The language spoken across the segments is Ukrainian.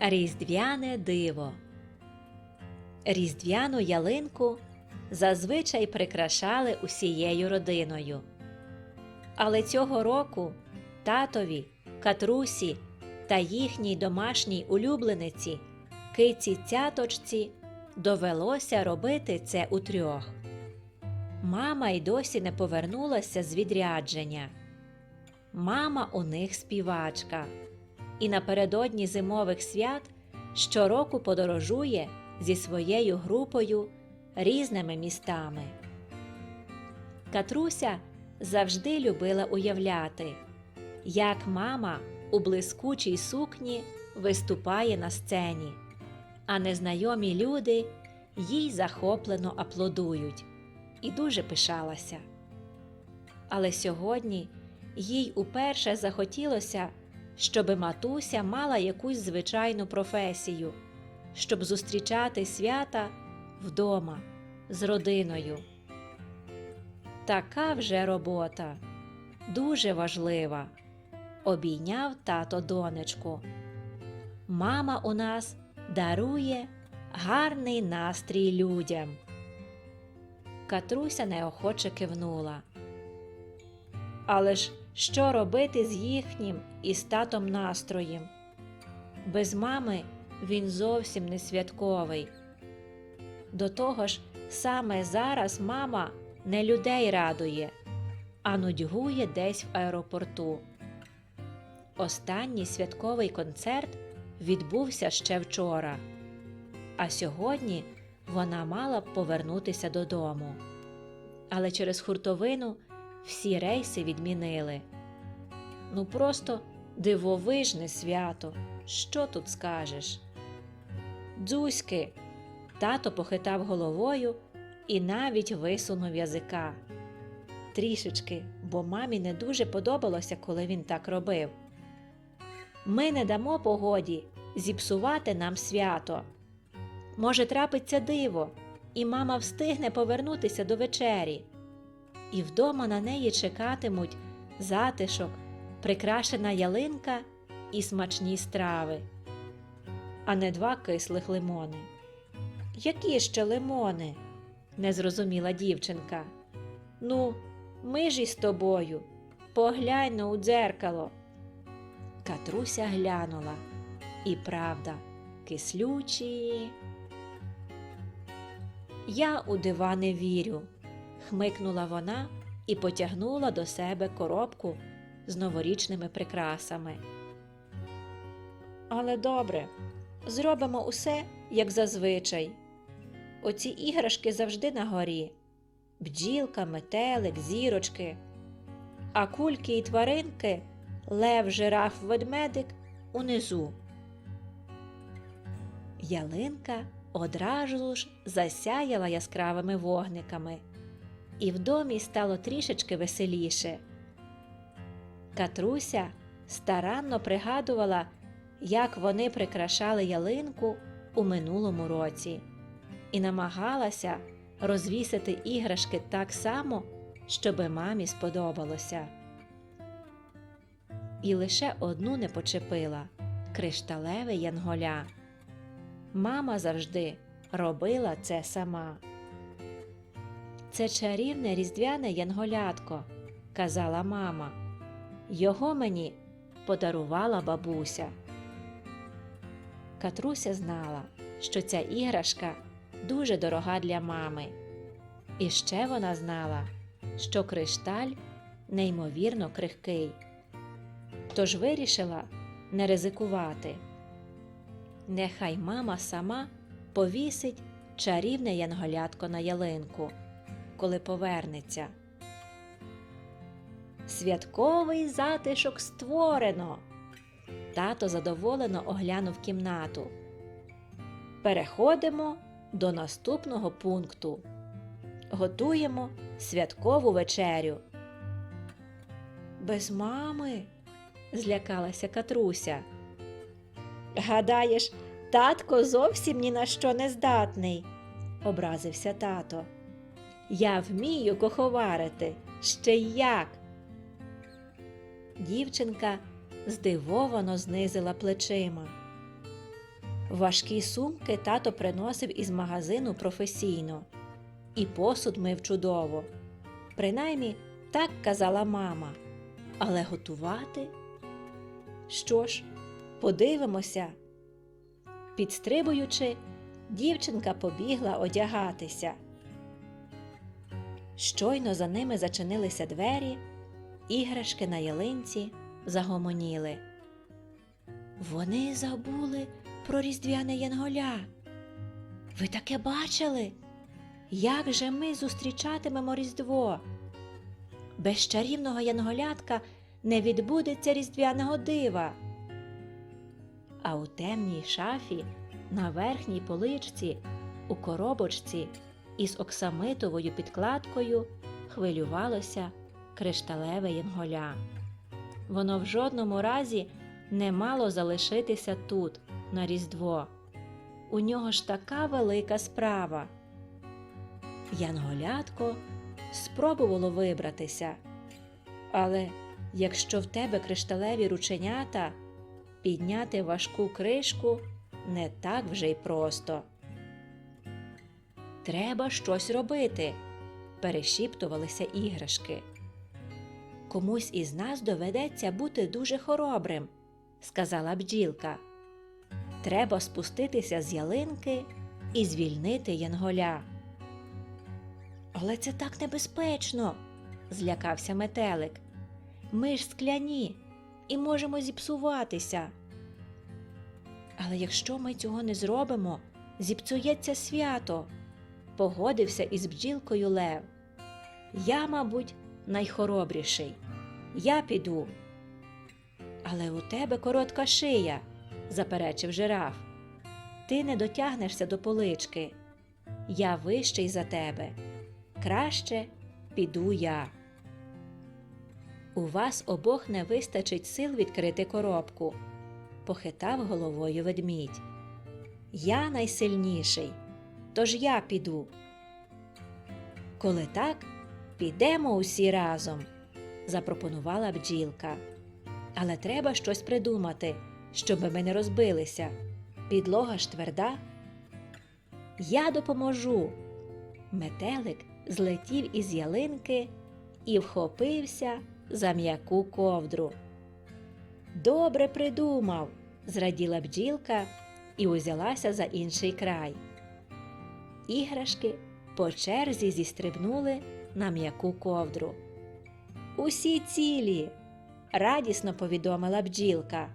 Різдвяне диво. Різдвяну ялинку зазвичай прикрашали усією родиною. Але цього року татові, катрусі та їхній домашній улюблениці киці цяточці довелося робити це утрьох. Мама й досі не повернулася з відрядження. Мама у них співачка, і напередодні зимових свят щороку подорожує зі своєю групою різними містами. Катруся завжди любила уявляти, як мама у блискучій сукні виступає на сцені, а незнайомі люди їй захоплено аплодують і дуже пишалася. Але сьогодні їй уперше захотілося, щоби матуся мала якусь звичайну професію, щоб зустрічати свята вдома з родиною. Така вже робота дуже важлива. Обійняв тато донечку. Мама у нас дарує гарний настрій людям. Катруся неохоче кивнула. Але ж що робити з їхнім і з татом настроєм? Без мами він зовсім не святковий. До того ж, саме зараз мама не людей радує, а нудьгує десь в аеропорту. Останній святковий концерт відбувся ще вчора, а сьогодні вона мала б повернутися додому. Але через хуртовину всі рейси відмінили. Ну просто дивовижне свято. Що тут скажеш? Дзузьки. Тато похитав головою і навіть висунув язика. Трішечки, бо мамі не дуже подобалося, коли він так робив. Ми не дамо погоді зіпсувати нам свято. Може, трапиться диво, і мама встигне повернутися до вечері. І вдома на неї чекатимуть затишок, прикрашена ялинка і смачні страви, а не два кислих лимони. Які ще лимони? не зрозуміла дівчинка. Ну, ми ж із тобою. Поглянь но у дзеркало. Катруся глянула. І правда, кислючі. Я у дива не вірю, хмикнула вона і потягнула до себе коробку з новорічними прикрасами. Але добре, зробимо усе, як зазвичай. Оці іграшки завжди на горі бджілка, метелик, зірочки, а кульки і тваринки лев, жираф, ведмедик унизу. Ялинка одразу ж засяяла яскравими вогниками, і в домі стало трішечки веселіше. Катруся старанно пригадувала, як вони прикрашали ялинку у минулому році, і намагалася розвісити іграшки так само, щоби мамі сподобалося. І лише одну не почепила кришталеве янголя. Мама завжди робила це сама. Це чарівне різдвяне янголятко, казала мама. Його мені подарувала бабуся. Катруся знала, що ця іграшка дуже дорога для мами. І ще вона знала, що кришталь неймовірно крихкий. Тож вирішила не ризикувати. Нехай мама сама повісить чарівне янголятко на ялинку, коли повернеться. Святковий затишок створено. Тато задоволено оглянув кімнату. Переходимо до наступного пункту. Готуємо святкову вечерю. Без мами? злякалася Катруся. Гадаєш, татко зовсім ні на що не здатний, образився тато. Я вмію коховарити, ще як. Дівчинка здивовано знизила плечима. Важкі сумки тато приносив із магазину професійно, і посуд мив чудово. Принаймні, так казала мама. Але готувати? Що ж, подивимося. Підстрибуючи, дівчинка побігла одягатися. Щойно за ними зачинилися двері, іграшки на ялинці загомоніли. Вони забули про різдвяне янголя. Ви таке бачили? Як же ми зустрічатимемо Різдво? Без чарівного янголятка не відбудеться різдвяного дива. А у темній шафі на верхній поличці у коробочці із оксамитовою підкладкою хвилювалося кришталеве янголя. Воно в жодному разі не мало залишитися тут, на Різдво. У нього ж така велика справа. Янголятко спробувало вибратися. Але якщо в тебе кришталеві рученята, підняти важку кришку не так вже й просто. Треба щось робити, перешіптувалися іграшки. Комусь із нас доведеться бути дуже хоробрим, сказала бджілка. Треба спуститися з ялинки і звільнити янголя. Але це так небезпечно, злякався метелик. Ми ж скляні і можемо зіпсуватися. Але якщо ми цього не зробимо, зіпсується свято, погодився із бджілкою Лев. Я, мабуть, найхоробріший. Я піду. Але у тебе коротка шия, заперечив жираф. Ти не дотягнешся до полички. Я вищий за тебе. Краще піду я. У вас обох не вистачить сил відкрити коробку, похитав головою ведмідь. Я найсильніший, тож я піду. Коли так, підемо усі разом, запропонувала бджілка. Але треба щось придумати, щоб ми не розбилися. Підлога ж тверда. Я допоможу. Метелик злетів із ялинки і вхопився за м'яку ковдру. Добре придумав, зраділа бджілка і узялася за інший край. Іграшки по черзі зістрибнули на м'яку ковдру. Усі цілі, радісно повідомила бджілка.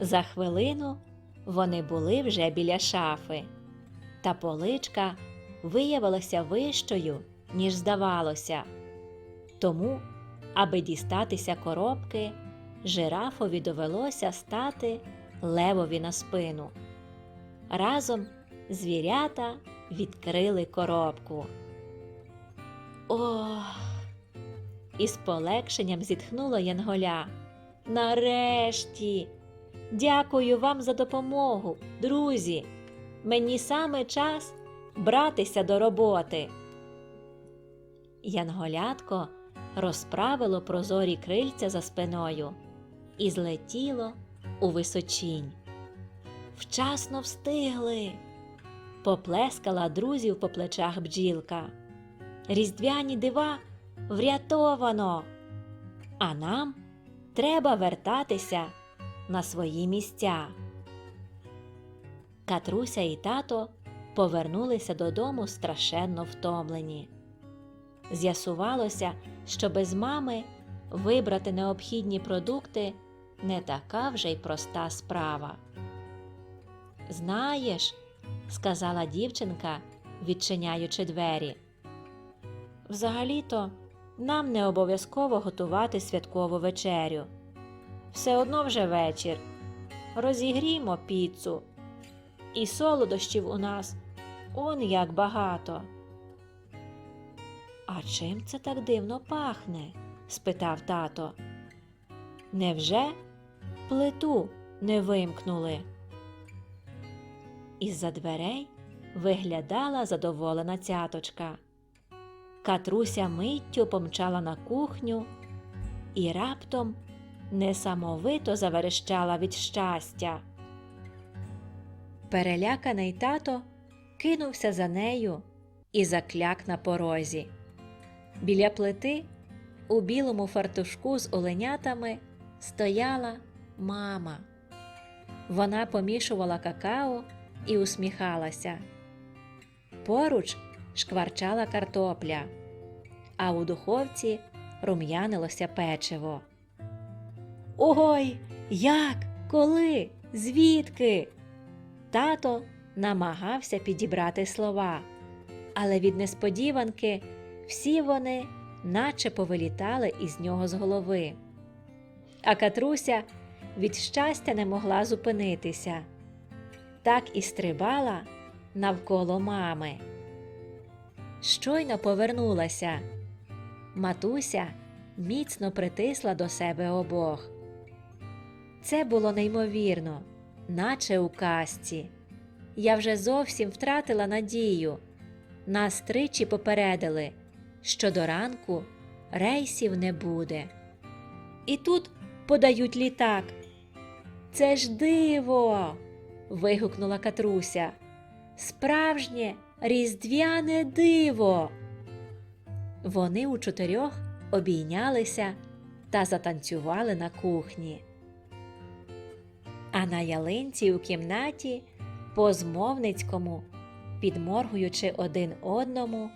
За хвилину вони були вже біля шафи, та поличка виявилася вищою, ніж здавалося. Тому, аби дістатися коробки, жирафові довелося стати левові на спину. Разом звірята відкрили коробку. Ох! Із полегшенням зітхнула Янголя. Нарешті. Дякую вам за допомогу, друзі. Мені саме час братися до роботи. Янголятко розправило прозорі крильця за спиною і злетіло у височінь. Вчасно встигли. Поплескала друзів по плечах бджілка. Різдвяні дива врятовано, а нам треба вертатися на свої місця. Катруся і тато повернулися додому страшенно втомлені. З'ясувалося, що без мами вибрати необхідні продукти не така вже й проста справа. Знаєш, сказала дівчинка, відчиняючи двері. Взагалі-то нам не обов'язково готувати святкову вечерю. Все одно вже вечір. Розігрімо піцу. І солодощів у нас он як багато. А чим це так дивно пахне? спитав тато. Невже плиту не вимкнули? Із-за дверей виглядала задоволена цяточка. Катруся миттю помчала на кухню і раптом несамовито заверещала від щастя. Переляканий тато кинувся за нею і закляк на порозі. Біля плити у білому фартушку з оленятами стояла мама. Вона помішувала какао і усміхалася. Поруч шкварчала картопля, а у духовці рум'янилося печиво. Ой, як? Коли? Звідки? Тато намагався підібрати слова, але від несподіванки всі вони наче повилітали із нього з голови. А Катруся від щастя не могла зупинитися. Так і стрибала навколо мами. Щойно повернулася. Матуся міцно притисла до себе обох. Це було неймовірно, наче у казці. Я вже зовсім втратила надію. Нас тричі попередили, що до ранку рейсів не буде. І тут подають літак. Це ж диво. Вигукнула Катруся. Справжнє різдвяне диво. Вони у чотирьох обійнялися та затанцювали на кухні. А на ялинці у кімнаті по змовницькому, підморгуючи один одному,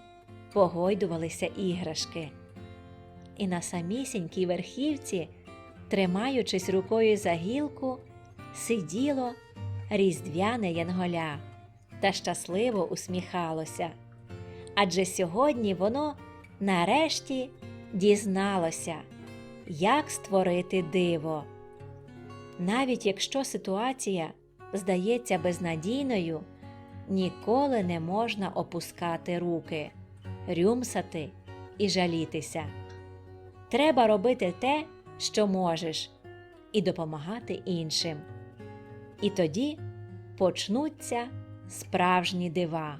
погойдувалися іграшки. І на самісінькій верхівці, тримаючись рукою за гілку, сиділо різдвяне янголя та щасливо усміхалося. Адже сьогодні воно нарешті дізналося, як створити диво. Навіть якщо ситуація здається безнадійною, ніколи не можна опускати руки, рюмсати і жалітися. Треба робити те, що можеш, і допомагати іншим. І тоді почнуться справжні дива.